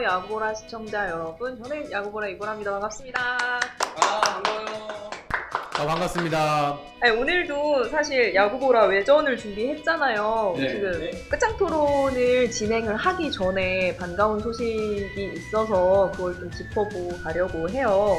안녕하세요 야구보라 시청자 여러분. 저는 야구보라 이보라입니다. 반갑습니다. 아 반가워요. 아, 반갑습니다. 아니, 오늘도 사실 야구보라 외전을 준비했잖아요. 네, 지금 네. 끝장 토론을 진행을 하기 전에 반가운 소식이 있어서 그걸 좀 짚어보고 가려고 해요.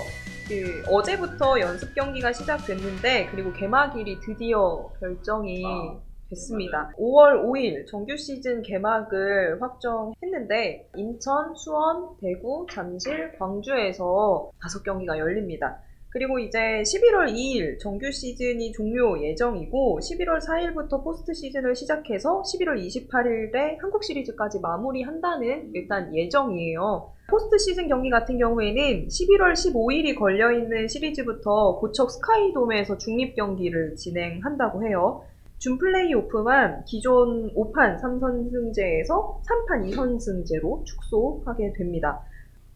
그 어제부터 연습 경기가 시작됐는데 그리고 개막일이 드디어 결정이 아, 됐습니다. 5월 5일 정규 시즌 개막을 확정했는데 인천, 수원, 대구, 잠실, 광주에서 다섯 경기가 열립니다. 그리고 이제 11월 2일 정규 시즌이 종료 예정이고 11월 4일부터 포스트 시즌을 시작해서 11월 28일에 한국 시리즈까지 마무리한다는 일단 예정이에요. 포스트 시즌 경기 같은 경우에는 11월 15일이 걸려 있는 시리즈부터 고척 스카이돔에서 중립 경기를 진행한다고 해요. 준 플레이오프만 기존 5판 3선승제에서 3판 2선승제로 축소하게 됩니다.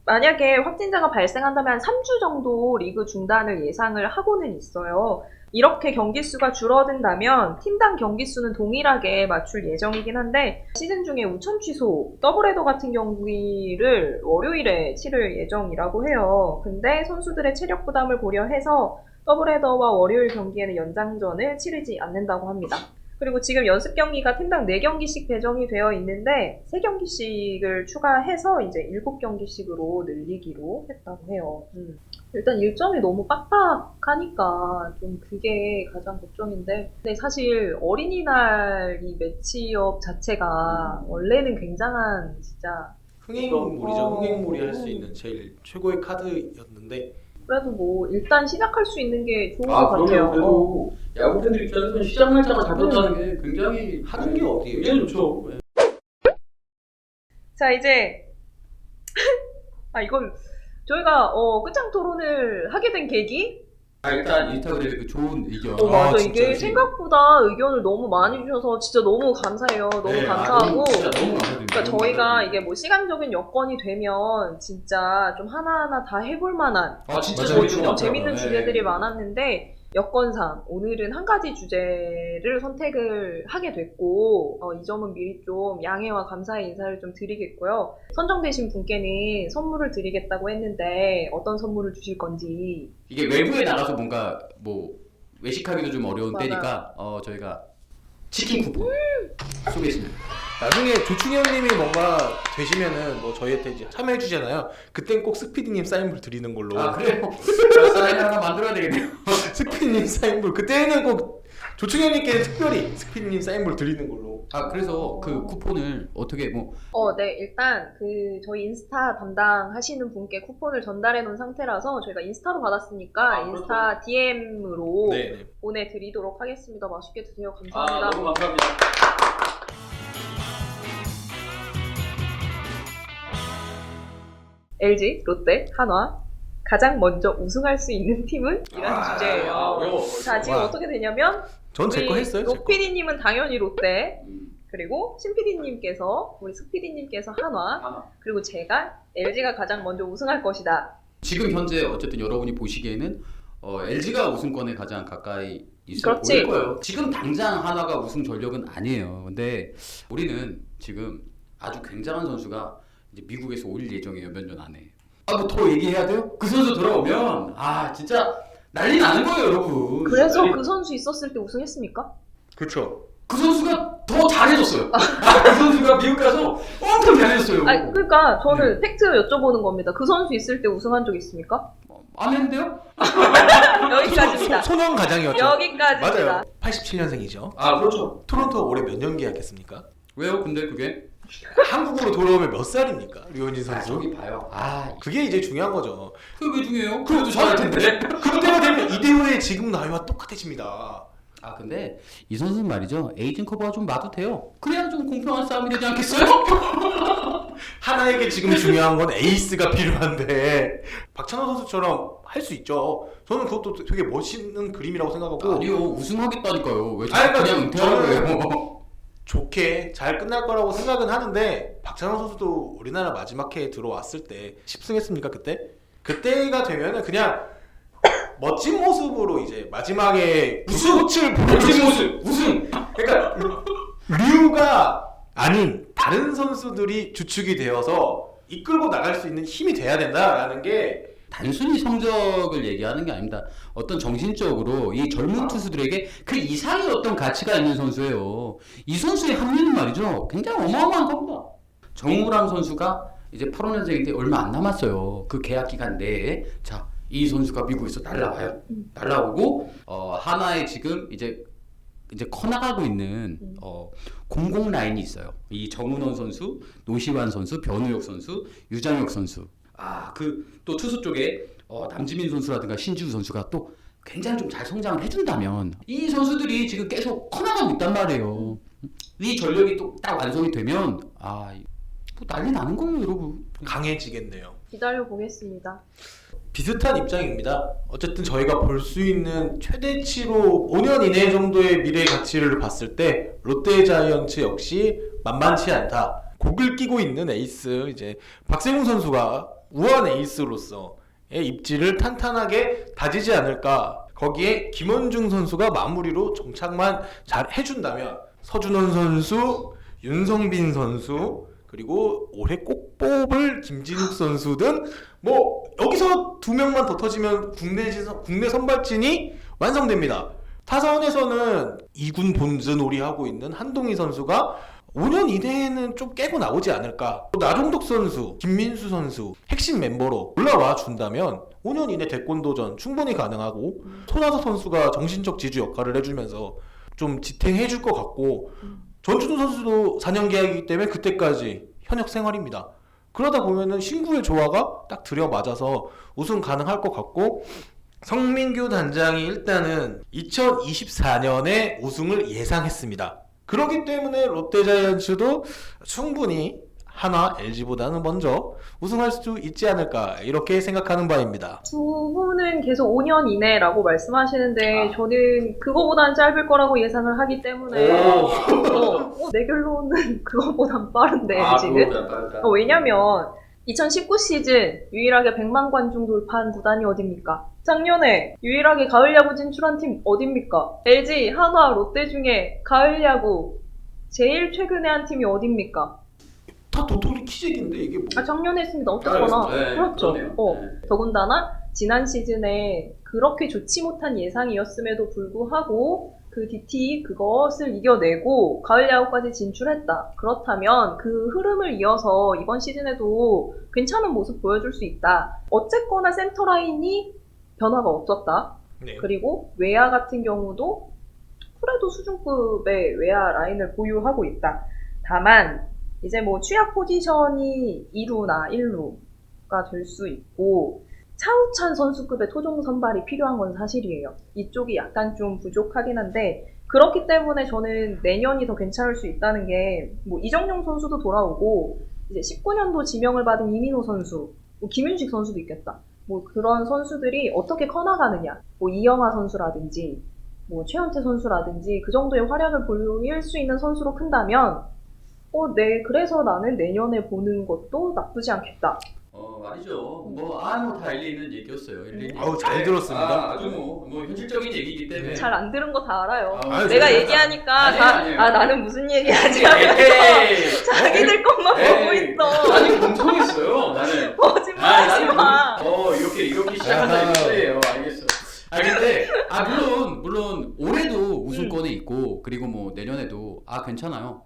만약에 확진자가 발생한다면 한 3주 정도 리그 중단을 예상을 하고는 있어요. 이렇게 경기 수가 줄어든다면 팀당 경기 수는 동일하게 맞출 예정이긴 한데 시즌 중에 우천 취소, 더블헤더 같은 경기를 월요일에 치를 예정이라고 해요. 근데 선수들의 체력 부담을 고려해서 더블헤더와 월요일 경기에는 연장전을 치르지 않는다고 합니다. 그리고 지금 연습 경기가 팀당 4경기씩 배정이 되어 있는데 3경기씩을 추가해서 이제 7경기씩으로 늘리기로 했다고 해요. 음. 일단 일정이 너무 빡빡하니까 좀 그게 가장 걱정인데 근데 사실 어린이날 이 매치업 자체가 원래는 굉장한 진짜 흥행물이죠. 어. 흥행물이 할 수 있는 제일 최고의 카드였는데 그래도 뭐 일단 시작할 수 있는 게 좋은 아것 같아요. 어. 그래도 야구 팬들 입장에서는 시작 날짜가 잡혔다는 게 굉장히 하는 게 어디예요? 굉장히 좋죠. 예. 자 이제 아 이건 저희가 어, 끝장 토론을 하게 된 계기 아, 일단 인스타그램에 그 좋은 의견. 어, 맞아. 아, 진짜. 이게 생각보다 의견을 너무 많이 주셔서 진짜 너무 감사해요. 너무 네, 아, 감사하고. 너무, 진짜 너무 감사드립니다. 그러니까 너무 저희가. 이게 뭐 시간적인 여건이 되면 진짜 좀 하나하나 다 해볼 만한 아 진짜 맞아요. 뭐 재밌는. 재밌는 네. 주제들이 많았는데 여건상 오늘은 한 가지 주제를 선택을 하게 됐고 어, 이 점은 미리 좀 양해와 감사의 인사를 좀 드리겠고요. 선정되신 분께는 선물을 드리겠다고 했는데 어떤 선물을 주실 건지 이게 외부에 나가서 뭔가 뭐 외식하기도 좀 어려운 맞아요. 때니까 어 저희가 치킨 쿠폰 쏘겠습니다. 나중에 조충현 님이 뭔가 되시면은 뭐 저희한테 이제 참여해 주잖아요. 그땐 꼭 스피디님 사인볼 드리는 걸로. 아 그래요? 사인 하나 만들어야 되겠네요. 스피디님 사인볼 그때는 꼭 조충현 님께 특별히 스피디님 사인볼 드리는 걸로. 아 그래서 그 쿠폰을 어떻게 뭐 어, 네, 일단 그 저희 인스타 담당하시는 분께 쿠폰을 전달해 놓은 상태라서 저희가 인스타로 받았으니까 아, 인스타 DM으로 네. 네. 보내드리도록 하겠습니다. 맛있게 드세요. 아 감사합니다. 너무 감사합니다. LG, 롯데, 한화 가장 먼저 우승할 수 있는 팀은? 이런 아, 주제예요. 아, 어려워. 자, 지금 와. 어떻게 되냐면 전 제거 했어요. 제 거. 노피디님은 당연히 롯데, 음, 그리고 신피디님께서 우리 스피디님께서 한화, 하나. 그리고 제가 LG가 가장 먼저 우승할 것이다. 지금 현재 어쨌든 여러분이 보시기에는 어, LG가 우승권에 가장 가까이 있어 그렇지. 보일 거예요. 지금 당장 하나가 우승 전력은 아니에요. 근데 우리는 지금 아주 굉장한 선수가 이제 미국에서 올 예정이에요. 몇 년 안에. 아뭐더 얘기해야 돼요? 그 선수 돌아오면 아 진짜 난리 나는 거예요, 여러분. 그래서 네. 그 선수 있었을 때 우승했습니까? 그렇죠. 그 선수가 더 잘해줬어요. 그 선수가 미국 가서 엄청 잘해줬어요. 아니, 그러니까 저는 네. 팩트 여쭤보는 겁니다. 그 선수 있을 때 우승한 적 있습니까? 어, 안 했는데요? 여기까지입니다. 소, 소년 가장이었죠. 여기까지입니다. 맞아요. 87년생이죠. 아 그렇죠. 토론토 올해 몇 년 계약했습니까? 왜요? 근데 그게? 한국으로 돌아오면 몇 살입니까? 류현진 아, 선수. 저기 봐요. 아, 그게 이제 중요한 거죠. 그게 왜 중요해요? 그래도 잘할 텐데. 그때가 되면 이대호의 지금 나이와 똑같아집니다. 아 근데 이 선수는 말이죠 에이징 커버가 좀 맞도 돼요 그래야 좀 공평한 싸움이 되지 않겠어요? 하나에게 지금 중요한 건 에이스가 필요한데 박찬호 선수처럼 할 수 있죠. 저는 그것도 되게 멋있는 그림이라고 생각하고 아니요 우승하겠다니까요 왜 아니, 그러니까 그냥 저는- 해요 좋게 잘 끝날 거라고 생각은 하는데 박찬호 선수도 우리나라 마지막 해에 들어왔을 때 10승 했습니까 그때? 그때가 되면은 그냥 멋진 모습으로 이제 마지막에 우승! 불꽃을 보여줄 멋진 모습 우승 그러니까 류가 아닌 다른 선수들이 주축이 되어서 이끌고 나갈 수 있는 힘이 돼야 된다라는 게 단순히 성적을 얘기하는 게 아닙니다. 어떤 정신적으로 이 젊은 투수들에게 그 이상의 어떤 가치가 있는 선수예요. 이 선수의 합류는 말이죠. 굉장히 어마어마한 겁니다. 정우람 선수가 이제 8호년생인데 얼마 안 남았어요. 그 계약 기간 내에 자, 이 선수가 미국에서 날라와요. 날라오고 어, 하나의 지금 이제 이제 커나가고 있는 음. 어, 공공 라인이 있어요. 이 정은원 선수, 노시환 선수, 변우혁 선수, 유장혁 선수. 아, 그 또 투수 쪽에 어, 남지민 선수라든가 신지우 선수가 또 굉장히 좀 잘 성장을 해준다면 이 선수들이 지금 계속 커나가고 있단 말이에요. 이 전력이 또 딱 완성이 되면 아, 뭐 난리 나는 거예요, 여러분. 강해지겠네요. 기다려 보겠습니다. 비슷한 입장입니다. 어쨌든 저희가 볼 수 있는 최대치로 5년 이내 정도의 미래 가치를 봤을 때 롯데 자이언츠 역시 만만치 않다. 곡을 끼고 있는 에이스 이제 박세웅 선수가 우한 에이스로서의 입지를 탄탄하게 다지지 않을까. 거기에 김원중 선수가 마무리로 정착만 잘 해준다면 서준원 선수, 윤성빈 선수 그리고 올해 꼭 뽑을 김진욱 선수 등뭐 여기서 두 명만 더 터지면 국내 진- 국내 선발진이 완성됩니다. 타선에서는 2군 본즈 놀이하고 있는 한동희 선수가 5년 이내에는 좀 깨고 나오지 않을까. 또 나종덕 선수, 김민수 선수 핵심 멤버로 올라와 준다면 5년 이내 대권 도전 충분히 가능하고 손아섭 선수가 정신적 지주 역할을 해주면서 좀 지탱해 줄 것 같고 전준우 선수도 4년 계약이기 때문에 그때까지 현역 생활입니다. 그러다 보면은 신구의 조화가 딱 들여맞아서 우승 가능할 것 같고 성민규 단장이 일단은 2024년에 우승을 예상했습니다. 그렇기 때문에 롯데자이언츠도 충분히 하나 LG보다는 먼저 우승할 수 있지 않을까 이렇게 생각하는 바입니다. 두 분은 계속 5년 이내라고 말씀하시는데 아. 저는 그거보단 짧을 거라고 예상을 하기 때문에 어, 어, 내 결론은 그거보단 빠른데 아, 지금 그거보다 빠르다. 어, 왜냐면 2019 시즌 유일하게 100만 관중 돌파한 구단이 어딥니까? 작년에 유일하게 가을 야구 진출한 팀 어딥니까? LG, 한화, 롯데 중에 가을 야구 제일 최근에 한 팀이 어딥니까? 다 도토리 키재기인데 이게 뭐? 아 작년에 했습니다. 어쨌거나 네, 그렇죠. 그러네요. 어. 네. 더군다나 지난 시즌에 그렇게 좋지 못한 예상이었음에도 불구하고 그 DT 그것을 이겨내고 가을 야구까지 진출했다. 그렇다면 그 흐름을 이어서 이번 시즌에도 괜찮은 모습 보여줄 수 있다. 어쨌거나 센터 라인이 변화가 없었다. 네. 그리고 외야 같은 경우도 그래도 수준급의 외야 라인을 보유하고 있다. 다만 이제 뭐 취약 포지션이 2루나 1루가 될 수 있고 차우찬 선수급의 토종 선발이 필요한 건 사실이에요. 이쪽이 약간 좀 부족하긴 한데 그렇기 때문에 저는 내년이 더 괜찮을 수 있다는 게 뭐 이정용 선수도 돌아오고 이제 19년도 지명을 받은 이민호 선수, 뭐 김윤식 선수도 있겠다. 뭐 그런 선수들이 어떻게 커나가느냐. 뭐 이영하 선수라든지 뭐 최현태 선수라든지 그 정도의 활약을 보일 수 있는 선수로 큰다면 어, 네, 그래서 나는 내년에 보는 것도 나쁘지 않겠다. 어 말이죠. 뭐아뭐다 일리 있는 얘기였어요. 일리 있는 아우, 잘 얘기. 들었습니다. 아, 아주 뭐, 뭐 현실적인 얘기이기 때문에. 잘 안 들은 거 다 알아요. 아, 아유, 내가 잘 얘기하니까 아니에요, 다, 아니에요. 아, 나는 무슨 얘기하지 하면서 에이, 자기들 것만 보고 있어. 아니 공청했어요. 나는. 거짓말 하지 마. 어 이렇게 이렇게 시작한다. 이거예요. 알겠어. 아 근데 아 물론 물론 올해도 우승권에 있고 그리고 뭐 내년에도 아 괜찮아요.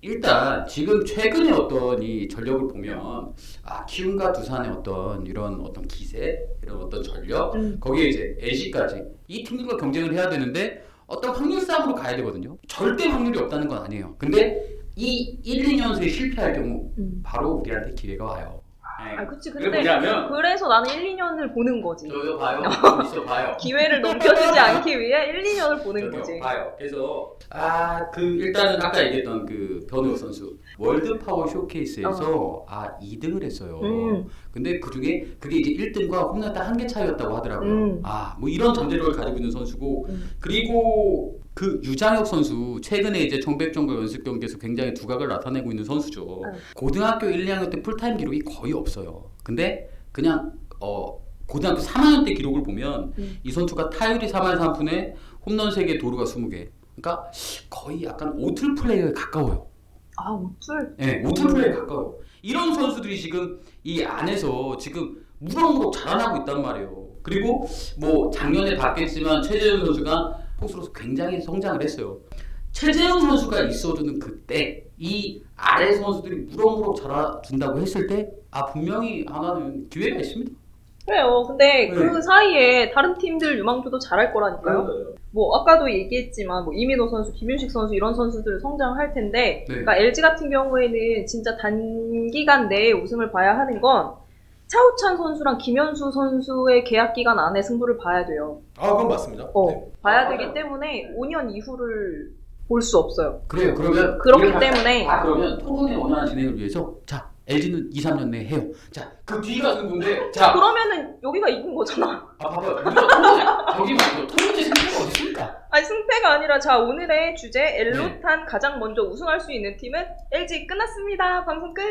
일단 지금 최근에 어떤 이 전력을 보면 아 키움과 두산의 어떤 이런 어떤 기세 이런 어떤 전력 음. 거기에 이제 LG까지 이 팀들과 경쟁을 해야 되는데 어떤 확률 싸움으로 가야 되거든요. 절대 확률이 없다는 건 아니에요. 근데 이 1, 2년수에 실패할 경우 음. 바로 우리한테 기회가 와요. 아, 그치. 왜 근데 뭐냐면 그래서 나는 1, 2년을 보는 거지. 저요 봐요. 좀 있어 봐요. 기회를 넘겨주지 않기 위해 1, 2년을 보는 저기요, 거지. 봐요. 그래서 아 그 일단은 아까 얘기했던 그 변우혁 선수 월드 파워 쇼케이스에서 아 2등을 했어요. 음. 근데 그 중에 그게 이제 1등과 홈런 딱한개 차이였다고 하더라고요. 음. 아뭐 이런 잠재력을 가지고 있는 선수고 음. 그리고 그 유장혁 선수 최근에 이제 청백전과 연습 경기에서 굉장히 두각을 나타내고 있는 선수죠. 음. 고등학교 1, 2학년 때 풀타임 기록이 거의 없어요. 근데 그냥 어 고등학교 3학년 때 기록을 보면 음. 이 선수가 타율이 3할 3푼에 홈런 3개, 도루가 20개. 그러니까 거의 약간 오틀 플레이어에 가까워요. 아 오툴. 네, 오툴 플레이 가까워요. 이런 선수들이 지금 이 안에서 지금 무럭무럭 자라나고 있단 말이에요. 그리고 뭐 작년에 봤겠지만 최재훈 선수가 포수로서 굉장히 성장을 했어요. 최재훈 선수가 있어주는 그때 이 아래 선수들이 무럭무럭 자라준다고 했을 때 아 분명히 하나는 기회가 있습니다. 그래요. 근데 네. 그 사이에 다른 팀들 유망주도 잘할 거라니까요. 그러니까요. 뭐 아까도 얘기했지만 뭐 이민호 선수, 김윤식 선수 이런 선수들 성장할 텐데, 네. 그러니까 LG 같은 경우에는 진짜 단기간 내에 우승을 봐야 하는 건 차우찬 선수랑 김현수 선수의 계약 기간 안에 승부를 봐야 돼요. 아 그건 맞습니다. 어, 네. 봐야 아, 되기 맞아요. 때문에 5년 이후를 볼 수 없어요. 그래요. 그러면 그렇기 이렇게 때문에 아 그러면 토론의 원활한 진행을 위해서 자 LG는 2, 3년 내에 해요. 자 그 뒤가 승부인데 자 그러면은 여기가 이긴 거잖아. 아, 봐봐요. 우리가 토론에 저기 말고 승부가 어디 있습니까? 아니 승패가 아니라 자 오늘의 주제 네. 엘로탄 가장 먼저 우승할 수 있는 팀은 LG 끝났습니다. 방송 끝.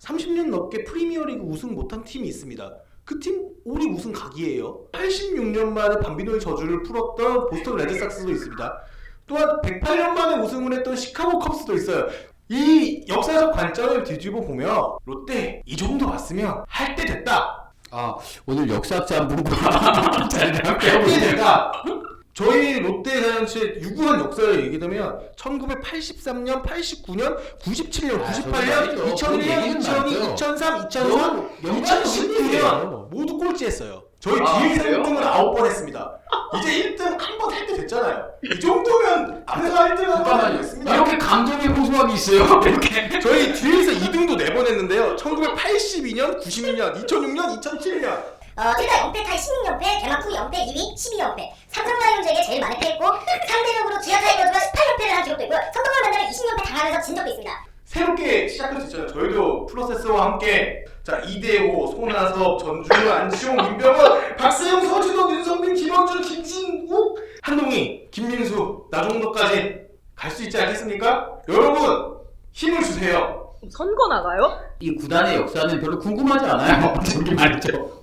30년 넘게 프리미어리그 우승 못한 팀이 있습니다. 그 팀 올해 우승 각이에요. 86년 만에 밤비노의 저주를 풀었던 보스턴 레드삭스도 있습니다. 또한 108년 만에 우승을 했던 시카고 컵스도 있어요. 이 역사적 관점을 뒤집어 보면 롯데 이 정도 왔으면 할 때 됐다. 아 오늘 역사학자 한 분과 할 때. 됐다. 저희 롯데 자이언츠의 유구한 역사를 얘기하면 1983년, 89년, 97년, 아, 98년, 저기 2001년, 얘기는 2002, 맞죠. 2003, 2004, 너무 연관이 2019년 모두 꼴찌했어요. 저희 아, 뒤에서 그래요? 1등을 9번 했습니다. 이제 1등 한번할때 됐잖아요. 이 정도면 앞에서 1등 한번 잠깐만요. 했습니다. 이렇게 감정의 호소함이 있어요. 이렇게. 저희 뒤에서 2등도 4번 했는데요. 1982년, 92년, 2006년, 2007년. 어, 일단 연패 타이 16연패, 대마프 연패 2위 12연패. 삼성라이온즈에게 제일 많이 패했고 상대적으로 기아 타이거즈가 18연패를 한 기록도 있고 선동열 만나면 20연패 당하면서 진 적도 있습니다. 새롭게 시작할 수 있잖아요. 저희도 프로세스와 함께 자 이대호, 손아섭, 전주, 안치홍, 임병헌, 박세영, 서진호, 윤성빈, 김원준, 김진욱, 한동희, 김민수, 나종덕까지 갈 수 있지 않겠습니까? 여러분 힘을 주세요. 선거 나가요? 이 구단의 역사는 별로 궁금하지 않아요. 저기 말이죠.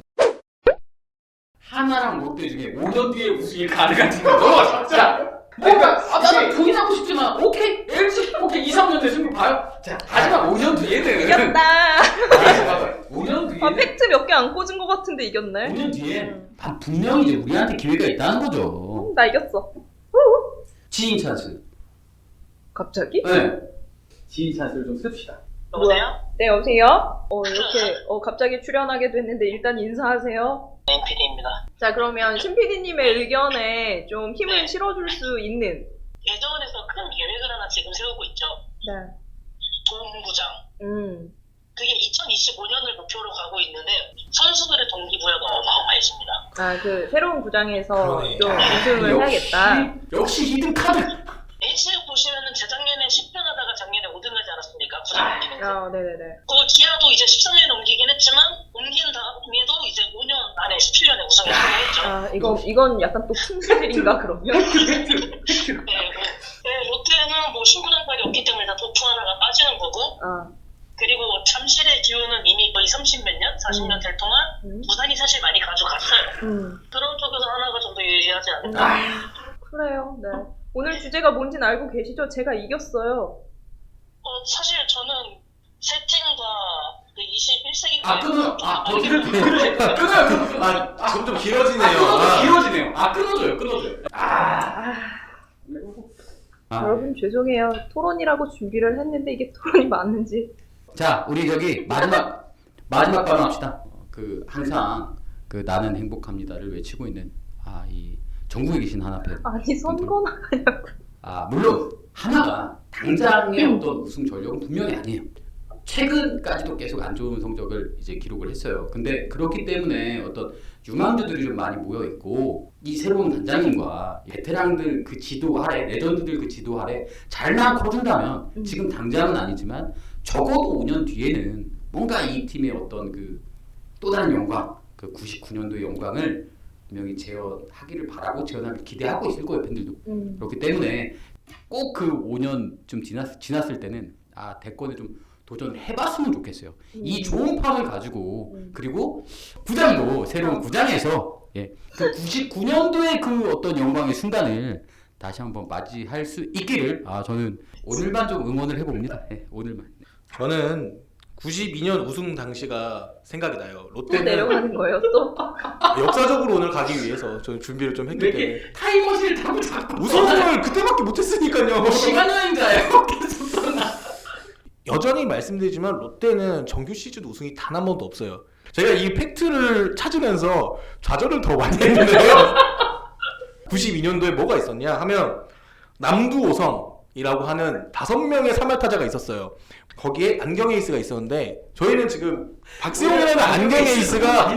하나랑 롯데 중에 5년 뒤에 우승이 가능한 팀은 너 진짜. 뭔가 아, 나는 부인하고 싶지만 오케이 LG 오케이 2, 3년 뒤에 승부 봐요. 자 하지만 5년 뒤에는 이겼다. 5년 뒤에 아는 팩트 몇 개 안 꽂은 것 같은데 이겼네. 5년 뒤에 아, 분명히 이제 우리한테 기회가 있다는 거죠. 음, 나 이겼어. 지인 찬스. 갑자기? 네. 지인 찬스를 좀 씁시다. 여보세요? 네 여보세요. 어 이렇게 어 갑자기 출연하게 됐는데 일단 인사하세요. 네, PD입니다. 자 그러면 신 PD님의 의견에 좀 힘을 실어줄 수 있는. 예전에서 큰 계획을 하나 지금 세우고 있죠. 네. 동부장. 음. 그게 2025년을 목표로 가고 있는데 선수들의 동기부여가 어마어마해집니다. 아 그 새로운 구장에서 그러네. 좀 우승을 해야겠다. 역시 히든 카드. NC를 보시면은 재작년에 10등 하다가 작년에 5등 하지 않았습니까? 부장 옮기면서. 아 네네네. 그 기아도 이제 13년에 옮기긴 했지만 옮긴 다음에도 이제 5년 안에 17년에 우승을 했죠. 아 이건 이건 약간 또 풍수질인가 그러면? 네, 뭐, 네, 롯데는 뭐 신구장까지 없기 때문에 다 도프 하나가 빠지는 거고 아 그리고 잠실의 기운은 이미 거의 30 몇 년, 40년 될 동안 음. 부산이 사실 많이 가져갔어요. 음. 그런 쪽에서 하나가 좀 더 유리하지 않을까. 그래요. 네. 오늘 주제가 뭔지는 알고 계시죠? 제가 이겼어요. 어, 사실 저는 세 팀과 그 21세기 아 끊어. 아 더 길어. 끊어요. 끊어요. 아 점점 길어지네요. 아, 끊어져, 아. 길어지네요. 아 끊어져요. 끊어져요. 아. 아. 여러분 죄송해요. 토론이라고 준비를 했는데 이게 토론이 맞는지. 자, 우리 저기 마지막 마지막 발언 합시다. 그 항상 그 나는 행복합니다를 외치고 있는 아 이 전국에 계신 하나팬. 아니 선거 나가냐고. 아 물론 하나가 당장의 어떤 우승 전력은 분명히 아니에요. 최근까지도 계속 안 좋은 성적을 이제 기록을 했어요. 근데 그렇기 때문에 어떤 유망주들이 좀 많이 모여 있고 이 새로운 단장님과 베테랑들 그 지도 아래 레전드들 그 지도 아래 잘만 커준다면 음. 지금 당장은 아니지만 적어도 5년 뒤에는 뭔가 이 팀의 어떤 그 또 다른 영광 그 99년도의 영광을 분명히 재현하기를 바라고 재현하기를 기대하고 있을 거예요 팬들도 음. 그렇기 때문에 꼭 그 5년 좀 지났, 지났을 때는 아 대권에 좀 도전을 해봤으면 좋겠어요. 이 좋은 팜을 가지고 음. 그리고 구장도 새로운 구장에서 예, 그 99년도의 그 어떤 영광의 순간을 다시 한번 맞이할 수 있기를 아 저는 오늘만 좀 응원을 해봅니다. 예, 오늘만. 저는 92년 우승 당시가 생각이 나요. 또 롯데는 내려가는 거예요 또? 역사적으로 오늘 가기 위해서 저는 준비를 좀 했기 왜 때문에 이렇게 타임머신을 타고 자꾸 우승을 그때밖에 못했으니까요. 시간 여행자예요. 계속 떠나. 여전히 말씀드리지만 롯데는 정규 시즌 우승이 단 한 번도 없어요. 제가 이 팩트를 찾으면서 좌절을 더 많이 했는데요. 92년도에 뭐가 있었냐 하면 남두오성 이라고 하는 다섯 명의 3할 타자가 있었어요. 거기에 안경 에이스가 있었는데 저희는 지금 박세용이라는 안경 에이스가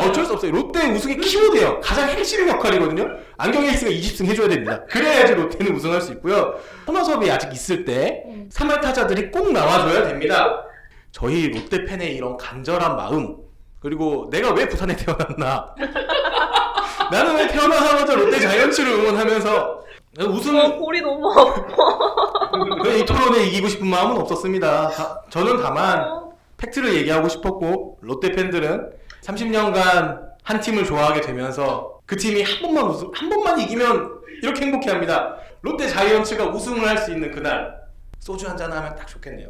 어쩔 수 없어요. 롯데 우승의 키워드예요. 가장 핵심 역할이거든요. 안경 에이스가 20승 해줘야 됩니다. 그래야지 롯데는 우승할 수 있고요. 손아섭이 아직 있을 때 3할 타자들이 꼭 나와줘야 됩니다. 저희 롯데 팬의 이런 간절한 마음 그리고 내가 왜 부산에 태어났나 나는 왜 태어나자마자 롯데 자이언츠를 응원하면서 우승 어, 볼이 너무 아파 이 토론에 이기고 싶은 마음은 없었습니다. 다- 저는 다만 팩트를 얘기하고 싶었고 롯데 팬들은 30년간 한 팀을 좋아하게 되면서 그 팀이 한 번만 우승 한 번만 이기면 이렇게 행복해합니다. 롯데 자이언츠가 우승을 할 수 있는 그날 소주 한잔 하면 딱 좋겠네요.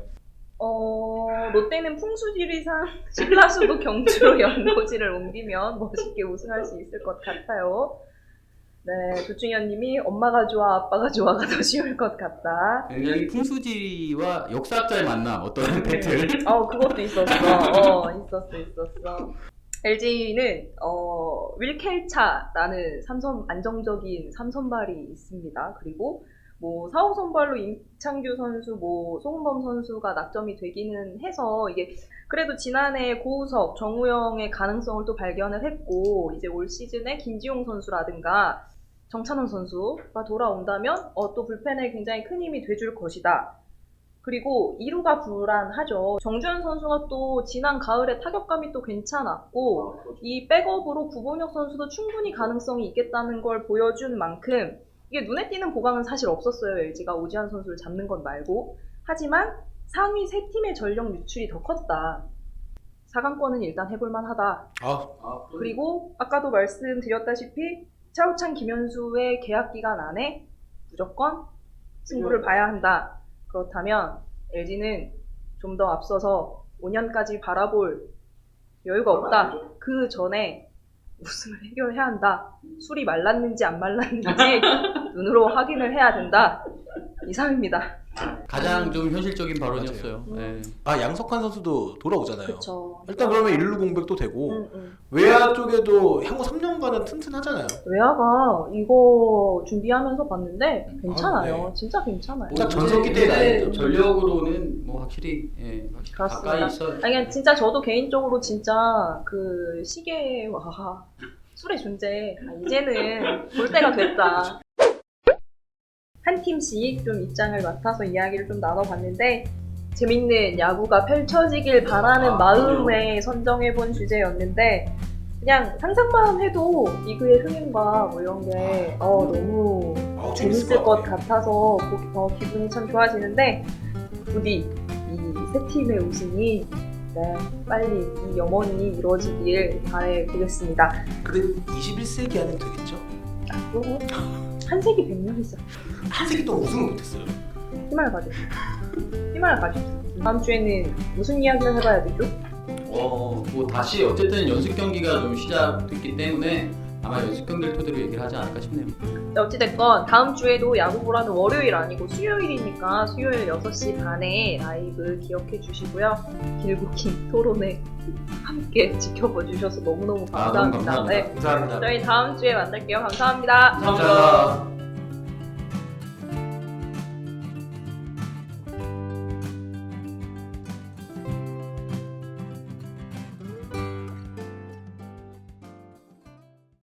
어, 롯데는 풍수지리상 신라수도 경주로 연고지를 옮기면 멋있게 우승할 수 있을 것 같아요. 네, 조충현님이 엄마가 좋아, 아빠가 좋아가 더 쉬울 것 같다. 굉장히 풍수지와 역사학자의 만남 어떤 배틀. 어, 그것도 있었어. 어, 있었어, 있었어. LG는 어, 윌켈차라는 삼선 안정적인 삼선발이 있습니다. 그리고 뭐 4호 선발로 임창규 선수, 뭐 송범 선수가 낙점이 되기는 해서 이게 그래도 지난해 고우석, 정우영의 가능성을 또 발견을 했고 이제 올 시즌에 김지용 선수라든가 정찬원 선수가 돌아온다면 어, 또 불펜에 굉장히 큰 힘이 돼줄 것이다. 그리고 2루가 불안하죠. 정주현 선수가 또 지난 가을에 타격감이 또 괜찮았고 이 백업으로 구본혁 선수도 충분히 가능성이 있겠다는 걸 보여준 만큼 이게 눈에 띄는 보강은 사실 없었어요. LG가 오지환 선수를 잡는 건 말고. 하지만 상위 세 팀의 전력 유출이 더 컸다. 4강권은 일단 해볼만 하다. 아, 그리고 아까도 말씀드렸다시피 차우찬 김현수의 계약 기간 안에 무조건 승부를 봐야 한다. 그렇다면 LG는 좀 더 앞서서 5년까지 바라볼 여유가 없다. 그 전에 우승을 해결해야 한다. 술이 말랐는지 안 말랐는지 눈으로 확인을 해야 된다. 이상입니다. 가장 좀 현실적인 발언이었어요. 예. 아 양석환 선수도 돌아오잖아요. 그렇죠. 일단 그러면 일루 공백도 되고 응, 응. 외야 쪽에도 향후 3년간은 튼튼하잖아요. 외야가 이거 준비하면서 봤는데 괜찮아요. 아, 네. 진짜 괜찮아요. 딱 전성기 때. 전력으로는 뭐 확실히 예, 확실히 그렇습니다. 가까이 있어요. 아니 그냥 진짜 저도 개인적으로 진짜 그 시계와 술의 존재 아, 이제는 볼 때가 됐다. 한 팀씩 좀 입장을 맡아서 이야기를 좀 나눠봤는데 재밌는 야구가 펼쳐지길 바라는 아, 마음에 선정해본 주제였는데 그냥 상상만 해도 리그의 흥행과 뭐 이런 게 어, 너무 아, 재밌을 것 같아서 더 기분이 참 좋아지는데 부디 이 세 팀의 우승이 네, 빨리 이 염원이 이루어지길 바라보겠습니다. 근데 21세기 안에 되겠죠? 그리고 한 세기 백년이죠. 한 세기 동안 우승을 못했어요. 희망을 가져. 희망을 가져. 다음 주에는 무슨 이야기를 해봐야 되죠? 어, 뭐 다시 어쨌든 연습 경기가 좀 시작됐기 때문에 아마 경기를 토대로 얘기를 하지 않을까 싶네요. 네, 어찌됐건 다음 주에도 야구 보라는 월요일 아니고 수요일이니까 수요일 6시 반에 라이브 기억해 주시고요. 길고 긴 토론에 함께 지켜봐 주셔서 너무너무 아, 너무 감사합니다. 감사합니다. 네, 감사합니다. 저희 다음 주에 만날게요. 감사합니다. 감사합니다.